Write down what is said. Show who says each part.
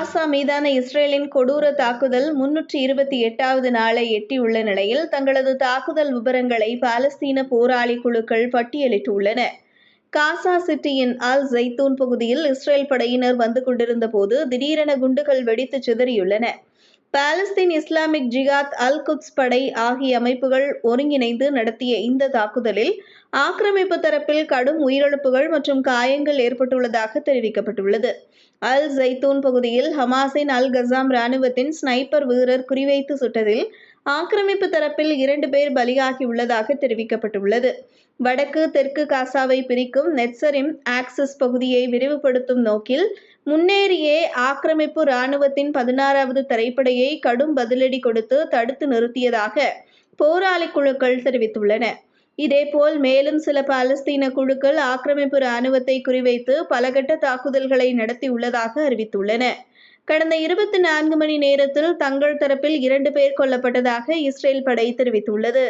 Speaker 1: காசா மீதான இஸ்ரேலின் கொடூர தாக்குதல் முன்னூற்றி இருபத்தி எட்டாவது நாளை எட்டியுள்ள நிலையில் தங்களது தாக்குதல் விவரங்களை பாலஸ்தீன போராளி குழுக்கள் பட்டியலிட்டுள்ளன. காசா சிட்டியின் அல் ஜெய்தூன் பகுதியில் இஸ்ரேல் படையினர் வந்து கொண்டிருந்த போது திடீரென குண்டுகள் வெடித்து சிதறியுள்ளன. Palestine Islamic Jihad al Quds படை ஆகிய அமைப்புகள் ஒருங்கிணைந்து நடத்திய இந்த தாக்குதலில் ஆக்கிரமிப்பு தரப்பில் கடும் உயிரிழப்புகள் மற்றும் காயங்கள் ஏற்பட்டுள்ளதாக தெரிவிக்கப்பட்டுள்ளது. அல் ஜைத்தூன் பகுதியில் ஹமாஸின் அல் கசாம் ராணுவத்தின் ஸ்னைப்பர் வீரர் குறிவைத்து சுட்டதில் ஆக்கிரமிப்பு தரப்பில் இரண்டு பேர் பலியாகியுள்ளதாக தெரிவிக்கப்பட்டுள்ளது. வடக்கு தெற்கு காசாவை பிரிக்கும் நெட்சரிம் ஆக்சிஸ் பகுதியை விரிவுபடுத்தும் நோக்கில் முன்னேறியே ஆக்கிரமிப்பு இராணுவத்தின் பதினாறாவது தரைப்படையை கடும் பதிலடி கொடுத்து தடுத்து நிறுத்தியதாக போராளி குழுக்கள் தெரிவித்துள்ளன. இதேபோல் மேலும் சில பாலஸ்தீன குழுக்கள் ஆக்கிரமிப்பு இராணுவத்தை குறிவைத்து பலகட்ட தாக்குதல்களை நடத்தியுள்ளதாக அறிவித்துள்ளன. கடந்த இருபத்தி நான்கு மணி நேரத்தில் தங்கள் தரப்பில் இரண்டு பேர் கொல்லப்பட்டதாக இஸ்ரேல் படை தெரிவித்துள்ளது.